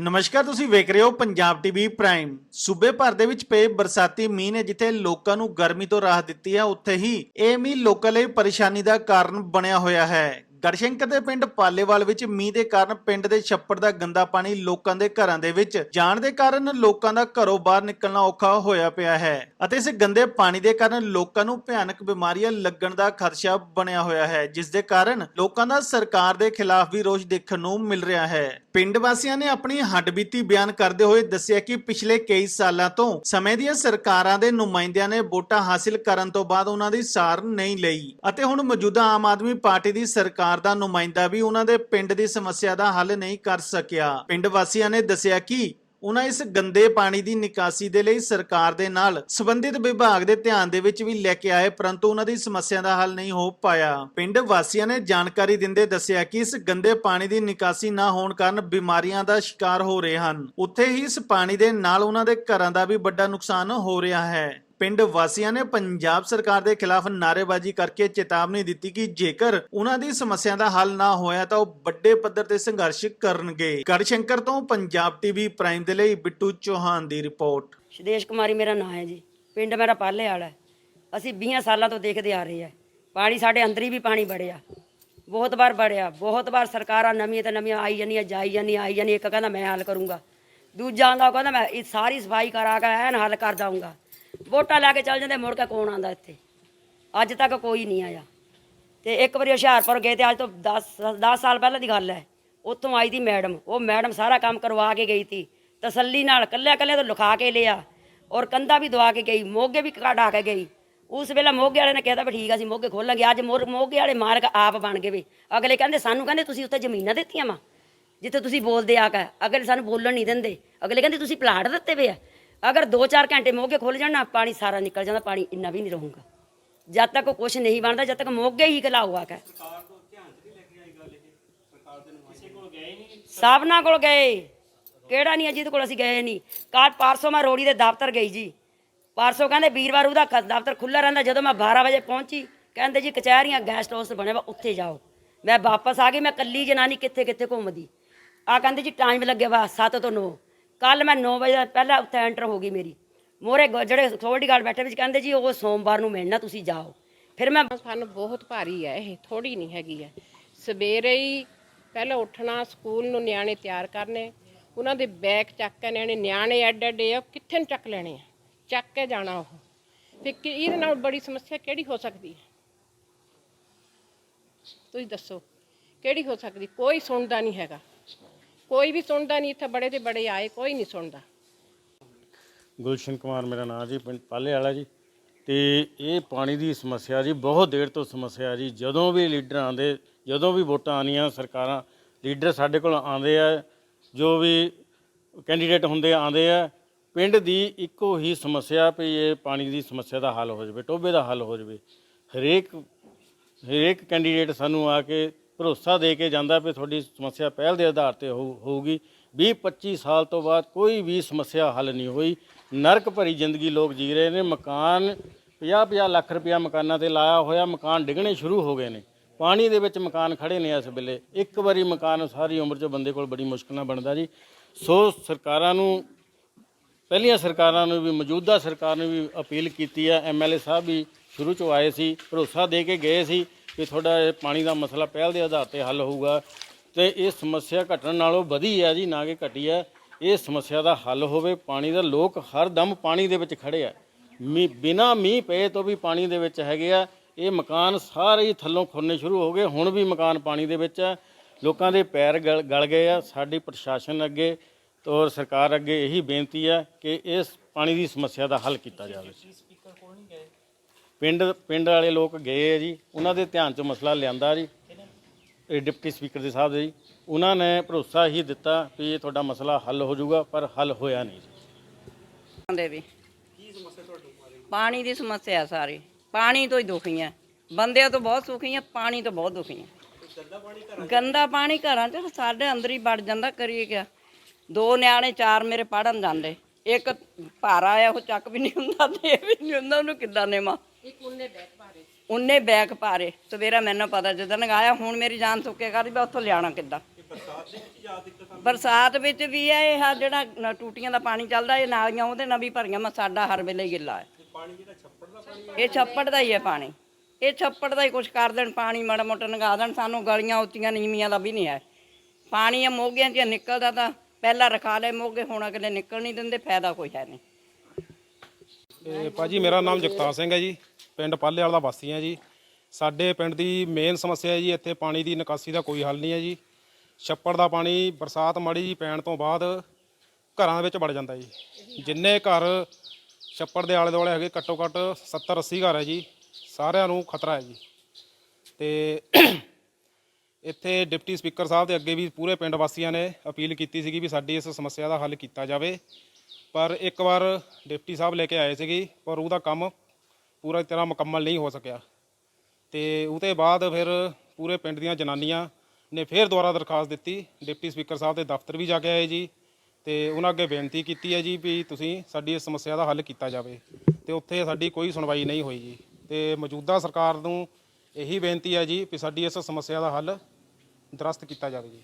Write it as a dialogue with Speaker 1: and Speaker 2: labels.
Speaker 1: ਨਮਸਕਾਰ, ਤੁਸੀਂ ਵੇਖ ਰਹੇ ਹੋ ਪੰਜਾਬ ਟੀਵੀ ਪ੍ਰਾਈਮ। ਸੂਬੇ ਭਰ ਦੇ ਵਿੱਚ ਪਏ ਬਰਸਾਤੀ ਮੀਂਹ ਨੇ ਜਿੱਥੇ ਲੋਕਾਂ ਨੂੰ ਗਰਮੀ ਤੋਂ ਰਾਹਤ ਦਿੱਤੀ ਹੈ, ਉੱਥੇ ਹੀ ਇਹ ਮੀਂਹ ਲੋਕਾਂ ਲਈ ਪਰੇਸ਼ਾਨੀ ਦਾ ਕਾਰਨ ਬਣਿਆ ਹੋਇਆ ਹੈ। ਗੜਸ਼ੰਕਰ ਦੇ ਪਿੰਡ ਪਾਲੇਵਾਲ ਵਿੱਚ ਮੀਂਹ ਦੇ ਕਾਰਨ ਪਿੰਡ ਦੇ ਛੱਪੜ ਦਾ ਗੰਦਾ ਪਾਣੀ ਲੋਕਾਂ ਦੇ ਘਰਾਂ ਦੇ ਵਿੱਚ ਜਾਣ ਦੇ ਕਾਰਨ ਲੋਕਾਂ ਦਾ ਘਰੋਂ ਬਾਹਰ ਨਿਕਲਣਾ ਔਖਾ ਹੋਇਆ ਪਿਆ ਹੈ ਅਤੇ ਇਸ ਗੰਦੇ ਪਾਣੀ ਦੇ ਕਾਰਨ ਲੋਕਾਂ ਨੂੰ ਭਿਆਨਕ ਬਿਮਾਰੀਆਂ ਲੱਗਣ ਦਾ ਖਦਸ਼ਾ ਬਣਿਆ ਹੋਇਆ ਹੈ, ਜਿਸ ਦੇ ਕਾਰਨ ਲੋਕਾਂ ਦਾ ਸਰਕਾਰ ਦੇ ਖਿਲਾਫ ਵੀ ਰੋਸ ਦੇਖਣ ਨੂੰ ਮਿਲ ਰਿਹਾ ਹੈ। ਪਿੰਡ ਵਾਸੀਆਂ ਨੇ ਆਪਣੀ ਹੱਡਬੀਤੀ ਬਿਆਨ ਕਰਦੇ ਹੋਏ ਦੱਸਿਆ ਕਿ ਪਿਛਲੇ ਕਈ ਸਾਲਾਂ ਤੋਂ ਸਮੇਂ ਦੀਆਂ ਸਰਕਾਰਾਂ ਦੇ ਨੁਮਾਇੰਦਿਆਂ ਨੇ ਵੋਟਾਂ ਹਾਸਿਲ ਕਰਨ ਤੋਂ ਬਾਅਦ ਉਹਨਾਂ ਦੀ ਸਾਰ ਨਹੀਂ ਲਈ ਅਤੇ ਹੁਣ ਮੌਜੂਦਾ ਆਮ ਆਦਮੀ ਪਾਰਟੀ ਦੀ ਸਰਕਾਰ ਦਾ ਨੁਮਾਇੰਦਾ ਵੀ ਉਹਨਾਂ ਦੇ ਪਿੰਡ ਦੀ ਸਮੱਸਿਆ ਦਾ ਹੱਲ ਨਹੀਂ ਕਰ ਸਕਿਆ। ਪਿੰਡ ਵਾਸੀਆਂ ਨੇ ਦੱਸਿਆ ਕਿ ਉਹਨਾਂ ਇਸ ਗੰਦੇ ਪਾਣੀ ਦੀ ਨਿਕਾਸੀ ਦੇ ਲਈ ਸਰਕਾਰ ਦੇ ਨਾਲ ਸੰਬੰਧਿਤ ਵਿਭਾਗ ਦੇ ਧਿਆਨ ਦੇ ਵਿੱਚ ਵੀ ਲੈ ਕੇ ਆਏ, ਪਰੰਤੂ ਉਹਨਾਂ ਦੀ ਸਮੱਸਿਆ ਦਾ ਹੱਲ ਨਹੀਂ ਹੋ ਪਾਇਆ। ਪਿੰਡ ਵਾਸੀਆਂ ਨੇ ਜਾਣਕਾਰੀ ਦਿੰਦੇ ਦੱਸਿਆ ਕਿ ਇਸ ਗੰਦੇ ਪਾਣੀ ਦੀ ਨਿਕਾਸੀ ਨਾ ਹੋਣ ਕਾਰਨ ਬਿਮਾਰੀਆਂ ਦਾ ਸ਼ਿਕਾਰ ਹੋ ਰਹੇ ਹਨ। ਉੱਥੇ ਹੀ ਇਸ ਪਾਣੀ ਦੇ ਨਾਲ ਉਹਨਾਂ ਦੇ ਘਰਾਂ ਦਾ ਵੀ ਵੱਡਾ ਨੁਕਸਾਨ ਹੋ ਰਿਹਾ ਹੈ। ਪਿੰਡ ਵਾਸੀਆਂ ਨੇ ਪੰਜਾਬ ਸਰਕਾਰ ਦੇ ਖਿਲਾਫ ਨਾਅਰੇਬਾਜ਼ੀ ਕਰਕੇ ਚੇਤਾਵਨੀ ਦਿੱਤੀ ਕਿ ਜੇਕਰ ਉਹਨਾਂ ਦੀ ਸਮੱਸਿਆ ਦਾ ਹੱਲ ਨਾ ਹੋਇਆ ਤਾਂ ਉਹ ਵੱਡੇ ਪੱਧਰ ਤੇ ਸੰਘਰਸ਼ ਕਰਨਗੇ। ਗੜਸ਼ੰਕਰ ਤੋਂ ਪੰਜਾਬ ਟੀਵੀ ਪ੍ਰਾਈਮ ਦੇ ਲਈ ਬਿੱਟੂ ਚੌਹਾਨ ਦੀ ਰਿਪੋਰਟ।
Speaker 2: ਸ਼ਦੇਸ਼ ਕੁਮਾਰੀ ਮੇਰਾ ਨਾਂ ਹੈ ਜੀ। ਪਿੰਡ ਮੇਰਾ ਪਾਲੇ ਵਾਲਾ ਹੈ। ਅਸੀਂ 20 ਸਾਲਾਂ ਤੋਂ ਦੇਖਦੇ ਆ ਰਹੇ ਹਾਂ। ਪਾਣੀ ਸਾਡੇ ਅੰਦਰ ਹੀ ਵੀ ਪਾਣੀ ਵੜਿਆ। ਬਹੁਤ ਵਾਰ ਵੜਿਆ। ਬਹੁਤ ਵਾਰ ਸਰਕਾਰਾਂ ਨਵੀਆਂ ਤੇ ਨਵੀਆਂ ਆਈ ਜਾਂਦੀਆਂ, ਜਾਈ ਜਾਂਦੀਆਂ, ਆਈ ਜਾਂਦੀਆਂ। ਇੱਕ ਕਹਿੰਦਾ ਮੈਂ ਹੱਲ ਕਰੂੰਗਾ। ਦੂਜਾ ਆਂਦਾ ਉਹ ਕਹਿੰਦਾ ਮੈਂ ਇਹ ਸਾਰੀ ਸਫ਼ਾਈ ਕਰਾ ਕੇ ਐਨ ਹੱਲ ਕਰ ਦਾਂਗਾ ਵੋਟਾਂ ਲੈ ਕੇ ਚੱਲ ਜਾਂਦੇ, ਮੁੜ ਕੇ ਕੌਣ ਆਂਦਾ ਇੱਥੇ? ਅੱਜ ਤੱਕ ਕੋਈ ਨਹੀਂ ਆਇਆ। ਤੇ ਇੱਕ ਵਾਰੀ ਹੁਸ਼ਿਆਰਪੁਰ ਗਏ ਤੇ ਅੱਜ ਤੋਂ 10 10 ਸਾਲ ਪਹਿਲਾਂ ਦੀ ਗੱਲ ਹੈ। ਉੱਥੋਂ ਆਈ ਦੀ ਮੈਡਮ। ਉਹ ਮੈਡਮ ਸਾਰਾ ਕੰਮ ਕਰਵਾ ਕੇ ਗਈ ਤੀ ਤਸੱਲੀ ਨਾਲ ਕੱਲਿਆ ਕੱਲਿਆ ਤੋਂ ਲਿਖਾ ਕੇ ਲਿਆ। ਔਰ ਕੰਧਾ ਵੀ ਦਵਾ ਕੇ ਗਈ, ਮੋਗੇ ਵੀ ਕਢਾ ਕੇ ਗਈ। ਉਸ ਵੇਲੇ ਮੋਗੇ ਵਾਲੇ ਨੇ ਕਿਹਾ ਵੀ ਠੀਕ ਆ, ਅਸੀਂ ਮੋਗੇ ਖੋਲਾਂਗੇ। ਅੱਜ ਮੋਰ- ਮੋਗੇ ਵਾਲੇ ਮਾਰਕ ਆਪ ਬਣ ਗਏ ਵੀ। ਅਗਲੇ ਕਹਿੰਦੇ, ਸਾਨੂੰ ਕਹਿੰਦੇ ਤੁਸੀਂ ਉੱਥੇ ਜ਼ਮੀਨਾਂ ਦਿੱਤੀਆਂ ਵਾ। ਜਿੱਥੇ ਤੁਸੀਂ ਬੋਲਦੇ ਆ ਕੇ। ਅਗਲੇ ਸਾਨੂੰ ਬੋਲਣ ਨਹੀਂ ਦਿੰਦੇ। ਅਗਲੇ ਕਹਿੰਦੇ, ਤੁਸੀਂ ਪਲਾਟ ਦਿੱਤੇ ਵੇ ਆ। ਅਗਰ 2-4 ਘੰਟੇ ਮੋਗੇ ਖੁੱਲ ਜਾਣ ਨਾ ਪਾਣੀ ਸਾਰਾ ਨਿਕਲ ਜਾਂਦਾ ਪਾਣੀ ਇੰਨਾ ਵੀ ਨਹੀਂ ਰਹੂਗਾ। ਜਦ ਤੱਕ ਕੁਝ ਨਹੀਂ ਬਣਦਾ ਜਦ ਤੱਕ ਮੋਗੇ ਹੀ ਘਲਾਊ ਆ ਕੇ ਸਭਨਾਂ ਕੋਲ ਗਏ ਕਿਹੜਾ ਨਹੀਂ ਅਜੀਤ ਕੋਲ ਅਸੀਂ ਗਏ ਨਹੀਂ। ਕੱਲ ਪਰਸੋਂ ਮੈਂ ਰੋੜੀ ਦੇ ਦਫ਼ਤਰ ਗਈ ਜੀ। ਪਰਸੋਂ ਕਹਿੰਦੇ ਵੀਰਵਾਰ ਉਹਦਾ ਦਫ਼ਤਰ ਖੁੱਲ੍ਹਾ ਰਹਿੰਦਾ ਜਦੋਂ ਮੈਂ 12 ਵਜੇ ਪਹੁੰਚੀ ਕਹਿੰਦੇ ਜੀ ਕਚਹਿਰੀਆਂ ਗੈਸਟ ਹਾਊਸ ਬਣੇ ਵਾ ਉੱਥੇ ਜਾਓ। ਮੈਂ ਵਾਪਸ ਆ ਗਈ ਮੈਂ ਕੱਲੀ ਜਨਾਨੀ ਕਿੱਥੇ ਕਿੱਥੇ ਘੁੰਮਦੀ। ਆ ਕਹਿੰਦੇ ਜੀ ਟਾਈਮ ਲੱਗਿਆ ਵਾ 7 ਤੋਂ 9 ਕੱਲ ਮੈਂ 9 ਵਜੇ ਪਹਿਲਾਂ ਉੱਥੇ ਐਂਟਰ ਹੋ ਗਈ ਮੇਰੀ। ਮੋਰੇ ਜਿਹੜੇ ਸਕਿਉਰਟੀ ਗਾਰਡ ਬੈਠੇ ਵਿੱਚ ਕਹਿੰਦੇ ਜੀ, ਉਹ ਸੋਮਵਾਰ ਨੂੰ ਮਿਲਣਾ, ਤੁਸੀਂ ਜਾਓ। ਫਿਰ ਮੈਂ
Speaker 3: ਸਾਨੂੰ ਬਹੁਤ ਭਾਰੀ ਹੈ ਇਹ ਥੋੜੀ ਨਹੀਂ ਹੈਗੀ ਹੈ ਸਵੇਰੇ ਹੀ ਪਹਿਲਾਂ ਉੱਠਣਾ, ਸਕੂਲ ਨੂੰ ਨਿਆਣੇ ਤਿਆਰ ਕਰਨੇ, ਉਹਨਾਂ ਦੇ ਬੈਗ ਚੱਕ ਕੇ ਨਿਆਣੇ ਨਿਆਣੇ ਐਡ ਐਡੇ ਆ, ਕਿੱਥੇ ਨੂੰ ਚੱਕ ਲੈਣੇ ਆ? ਚੱਕ ਕੇ ਜਾਣਾ ਉਹ। ਫਿਰ ਕਿ, ਇਹਦੇ ਨਾਲ ਬੜੀ ਸਮੱਸਿਆ ਕਿਹੜੀ ਹੋ ਸਕਦੀ ਹੈ ਤੁਸੀਂ ਦੱਸੋ, ਕਿਹੜੀ ਹੋ ਸਕਦੀ? ਕੋਈ ਸੁਣਦਾ ਨਹੀਂ ਹੈਗਾ। ਕੋਈ ਵੀ ਸੁਣਦਾ ਨਹੀਂ, ਇੱਥੇ ਬੜੇ ਤੇ ਬੜੇ ਆਏ, ਕੋਈ ਨਹੀਂ ਸੁਣਦਾ।
Speaker 4: ਗੁਲਸ਼ਨ ਕੁਮਾਰ ਮੇਰਾ ਨਾਮ ਜੀ, ਪਿੰਡ ਪਾਲੇ ਵਾਲਾ ਜੀ। ਤੇ ਇਹ ਪਾਣੀ ਦੀ ਸਮੱਸਿਆ ਜੀ, ਬਹੁਤ ਦੇਰ ਤੋਂ ਸਮੱਸਿਆ ਜੀ। ਜਦੋਂ ਵੀ ਲੀਡਰ ਆਉਂਦੇ, ਜਦੋਂ ਵੀ ਵੋਟਾਂ ਆਉਂਦੀਆਂ ਸਰਕਾਰਾਂ, ਲੀਡਰ ਸਾਡੇ ਕੋਲ ਆਉਂਦੇ ਆ, ਜੋ ਵੀ ਕੈਂਡੀਡੇਟ ਹੁੰਦੇ ਆਉਂਦੇ ਆ। ਪਿੰਡ ਦੀ ਇੱਕੋ ਹੀ ਸਮੱਸਿਆ ਵੀ ਇਹ ਪਾਣੀ ਦੀ ਸਮੱਸਿਆ ਦਾ ਹੱਲ ਹੋ ਜਾਵੇ ਟੋਬੇ ਦਾ ਹੱਲ ਹੋ ਜਾਵੇ। ਹਰੇਕ ਹਰੇਕ ਕੈਂਡੀਡੇਟ ਸਾਨੂੰ ਆ ਕੇ ਭਰੋਸਾ ਦੇ ਕੇ ਜਾਂਦਾ ਵੀ ਤੁਹਾਡੀ ਸਮੱਸਿਆ ਪਹਿਲ ਦੇ ਆਧਾਰ ਤੇ ਹੋਊ- ਹੋਊਗੀ। 20 25 ਸਾਲ ਤੋਂ ਬਾਅਦ ਕੋਈ ਵੀ ਸਮੱਸਿਆ ਹੱਲ ਨਹੀਂ ਹੋਈ। ਨਰਕ ਭਰੀ ਜ਼ਿੰਦਗੀ ਲੋਕ ਜੀ ਰਹੇ ਨੇ। ਮਕਾਨ 50 50 ਲੱਖ ਰੁਪਇਆ ਮਕਾਨਾਂ ਤੇ ਲਾਇਆ ਹੋਇਆ, ਮਕਾਨ ਡਿੱਗਣੇ ਸ਼ੁਰੂ ਹੋ ਗਏ ਨੇ। ਪਾਣੀ ਦੇ ਵਿੱਚ ਮਕਾਨ ਖੜੇ ਨੇ ਇਸ ਵੇਲੇ। ਇੱਕ ਵਾਰੀ ਮਕਾਨ ਸਾਰੀ ਉਮਰ 'ਚ ਬੰਦੇ ਕੋਲ ਬੜੀ ਮੁਸ਼ਕਲ ਨਾਲ ਬਣਦਾ ਜੀ। ਸੋ ਸਰਕਾਰਾਂ ਨੂੰ, ਪਹਿਲੀਆਂ ਸਰਕਾਰਾਂ ਨੂੰ ਵੀ, ਮੌਜੂਦਾ ਸਰਕਾਰ ਨੂੰ ਵੀ ਅਪੀਲ ਕੀਤੀ ਹੈ। ਐਮਐਲਏ ਸਾਹਿਬ ਵੀ ਸ਼ੁਰੂ 'ਚੋਂ ਆਏ ਸੀ, ਭਰੋਸਾ ਦੇ ਕੇ ਗਏ ਸੀ। ਕਿ ਤੁਹਾਡਾ ਇਹ ਪਾਣੀ ਦਾ ਮਸਲਾ ਪਹਿਲ ਦੇ ਆਧਾਰ ਤੇ ਹੱਲ ਹੋਊਗਾ ਤੇ ਇਹ ਸਮੱਸਿਆ ਘਟਣ ਨਾਲੋਂ ਵਧੀ ਹੈ ਜੀ, ਨਾ ਕਿ ਘਟੀ ਹੈ, ਇਹ ਸਮੱਸਿਆ ਦਾ ਹੱਲ ਹੋਵੇ, ਪਾਣੀ ਦਾ ਲੋਕ ਹਰ ਦਮ ਪਾਣੀ ਦੇ ਵਿੱਚ ਖੜੇ ਆ। ਮੀ, ਬਿਨਾ ਮੀਂਹ ਪਏ ਤੋਂ ਵੀ ਪਾਣੀ ਦੇ ਵਿੱਚ ਹੈਗੇ ਆ, ਇਹ ਮਕਾਨ ਸਾਰੇ ਹੀ ਥੱਲੋਂ ਖੁਰਨੇ ਸ਼ੁਰੂ ਹੋ ਗਏ, ਹੁਣ ਵੀ ਮਕਾਨ ਪਾਣੀ ਦੇ ਵਿੱਚ ਹੈ ਲੋਕਾਂ ਦੇ ਪੈਰ ਗਲ ਗਲ ਗਏ ਆ, ਸਾਡੀ ਪ੍ਰਸ਼ਾਸਨ ਅੱਗੇ ਔਰ ਸਰਕਾਰ ਅੱਗੇ ਇਹੀ ਬੇਨਤੀ ਹੈ ਕਿ ਇਸ ਪਾਣੀ ਦੀ ਸਮੱਸਿਆ ਦਾ ਹੱਲ ਕੀਤਾ ਜਾਵੇ। ਪਿੰਡ ਪਿੰਡ ਵਾਲੇ ਲੋਕ ਗਏ ਆ ਜੀ, ਉਹਨਾਂ ਦੇ ਧਿਆਨ 'ਚ ਮਸਲਾ ਲਿਆਂਦਾ ਜੀ। ਇਹ ਡਿਪਟੀ ਸਪੀਕਰ ਦੇ ਸਾਹਿਬ ਜੀ। ਉਹਨਾਂ ਨੇ ਭਰੋਸਾ ਹੀ ਦਿੱਤਾ ਵੀ ਇਹ ਤੁਹਾਡਾ ਮਸਲਾ ਹੱਲ ਹੋ ਜਾਊਗਾ, ਪਰ ਹੱਲ ਹੋਇਆ ਨਹੀਂ ਜੀ।
Speaker 5: ਦੇ ਵੀ। ਪਾਣੀ ਦੀ ਸਮੱਸਿਆ ਸਾਰੀ। ਪਾਣੀ ਤੋਂ ਹੀ ਦੁਖੀ ਹੈ ਬੰਦਿਆਂ ਤੋਂ ਬਹੁਤ ਸੁਖੀ ਹੈ ਪਾਣੀ ਤੋਂ ਬਹੁਤ ਦੁਖੀ ਹੈ ਗੰਦਾ ਪਾਣੀ ਘਰਾਂ 'ਚ ਸਾਡੇ ਅੰਦਰ ਹੀ ਵੜ ਜਾਂਦਾ, ਕਰੀਏ ਕਿਆ? ਦੋ ਨਿਆਣੇ, ਚਾਰ ਮੇਰੇ ਪੜਨ ਜਾਂਦੇ। ਇੱਕ ਭਾਰਾ ਆ, ਉਹ ਚੱਕ ਵੀ ਨਹੀਂ ਹੁੰਦਾ ਤੇ ਵੀ ਨਹੀਂ ਹੁੰਦਾ, ਉਹਨੂੰ ਕਿੱਦਾਂ ਨੇਮਾ ਇੱਕ ਉਹਨੇ ਬੈਗ ਭਾਰੇ। ਉਹਨੇ ਬੈਗ ਭਾਰੇ ਸਵੇਰਾ ਮੈਨੂੰ ਪਤਾ ਜਦੋਂ ਨਗਾਇਆ ਹੁਣ ਮੇਰੀ ਜਾਨ ਸੁੱਕੇ ਕਰਦੀ ਮੈਂ ਉੱਥੋਂ ਲਿਆਣਾ ਕਿੱਦਾਂ। ਬਰਸਾਤ ਵਿੱਚ ਵੀ ਹੈ ਇਹ ਆਹ ਜਿਹੜਾ ਨ- ਟੂਟੀਆਂ ਦਾ ਪਾਣੀ ਚੱਲਦਾ ਇਹ ਨਾਲੀਆਂ ਉਹਦੇ ਨਾਲ ਵੀ ਭਰੀਆਂ ਮੈਂ ਸਾਡਾ ਹਰ ਵੇਲੇ ਹੀ ਗਿੱਲਾ ਹੈ ਇਹ ਛੱਪੜ ਦਾ ਹੀ ਹੈ ਪਾਣੀ। ਇਹ ਛੱਪੜ ਦਾ ਹੀ ਕੁਝ ਕਰ ਦੇਣ ਪਾਣੀ ਮਾੜਾ ਮੋਟਾ ਨਗਾ ਦੇਣ ਸਾਨੂੰ ਗਲੀਆਂ ਉੱਚੀਆਂ ਨੀਵੀਆਂ ਦਾ ਵੀ ਨਹੀਂ ਹੈ। ਪਾਣੀ ਇਹ ਮੋਗਿਆਂ 'ਚ ਨਿਕਲਦਾ ਤਾਂ ਪਹਿਲਾਂ ਰਖਾ ਲਏ ਮੋਗੇ ਹੁਣ ਅਗਲੇ ਨਿਕਲ ਨਹੀਂ ਦਿੰਦੇ ਫਾਇਦਾ ਕੋਈ ਹੈ ਨਹੀਂ।
Speaker 6: ਇਹ ਭਾਜੀ ਮੇਰਾ ਨਾਮ ਜਗਤਾਰ ਸਿੰਘ ਹੈ ਜੀ। ਪਿੰਡ ਪਾਲੇਵਾਲ ਦਾ ਵਾਸੀ ਹਾਂ ਜੀ। ਸਾਡੇ ਪਿੰਡ ਦੀ ਮੇਨ ਸਮੱਸਿਆ ਹੈ ਜੀ, ਇੱਥੇ ਪਾਣੀ ਦੀ ਨਿਕਾਸੀ ਦਾ ਕੋਈ ਹੱਲ ਨਹੀਂ ਹੈ ਜੀ। ਛੱਪੜ ਦਾ ਪਾਣੀ ਬਰਸਾਤ ਮਾੜੀ ਜੀ ਪੈਣ ਤੋਂ ਬਾਅਦ ਘਰਾਂ ਦੇ ਵਿੱਚ ਵੜ ਜਾਂਦਾ ਜੀ। ਜਿੰਨੇ ਘਰ ਛੱਪੜ ਦੇ ਆਲੇ ਦੁਆਲੇ ਹੈਗੇ, ਘੱਟੋ ਘੱਟ 70 80 ਘਰ ਹੈ ਜੀ। ਸਾਰਿਆਂ ਨੂੰ ਖਤਰਾ ਹੈ ਜੀ। ਤੇ ਇੱਥੇ ਡਿਪਟੀ ਸਪੀਕਰ ਸਾਹਿਬ ਦੇ ਅੱਗੇ ਵੀ ਪੂਰੇ ਪਿੰਡ ਵਾਸੀਆਂ ਨੇ ਅਪੀਲ ਕੀਤੀ ਸੀਗੀ ਵੀ ਸਾਡੀ ਇਸ ਸਮੱਸਿਆ ਦਾ ਹੱਲ ਕੀਤਾ ਜਾਵੇ। ਪਰ ਇੱਕ ਵਾਰ ਡਿਪਟੀ ਸਾਹਿਬ ਲੈ ਕੇ ਆਏ ਸੀਗੇ, ਪਰ ਉਹਦਾ ਕੰਮ ਪੂਰਾ ਤਰ੍ਹਾਂ ਮੁਕੰਮਲ ਨਹੀਂ ਹੋ ਸਕਿਆ। ਤੇ ਉਹਦੇ ਬਾਅਦ ਫਿਰ ਪੂਰੇ ਪਿੰਡ ਦੀਆਂ ਜਨਾਨੀਆਂ ਨੇ ਫਿਰ ਦੁਬਾਰਾ ਦਰਖਾਸਤ ਦਿੱਤੀ। ਡਿਪਟੀ ਸਪੀਕਰ ਸਾਹਿਬ ਦੇ ਦਫ਼ਤਰ ਵੀ ਜਾ ਕੇ ਆਏ ਜੀ। ਤੇ ਉਹਨਾਂ ਅੱਗੇ ਬੇਨਤੀ ਕੀਤੀ ਹੈ ਜੀ ਵੀ ਤੁਸੀਂ ਸਾਡੀ ਇਸ ਸਮੱਸਿਆ ਦਾ ਹੱਲ ਕੀਤਾ ਜਾਵੇ। ਤੇ ਉੱਥੇ ਸਾਡੀ ਕੋਈ ਸੁਣਵਾਈ ਨਹੀਂ ਹੋਈ ਜੀ। ਤੇ ਮੌਜੂਦਾ ਸਰਕਾਰ ਨੂੰ ਇਹੀ ਬੇਨਤੀ ਹੈ ਜੀ ਵੀ ਸਾਡੀ ਇਸ ਸਮੱਸਿਆ ਦਾ ਹੱਲ ਦਰਸਤ ਕੀਤਾ ਜਾਵੇ ਜੀ।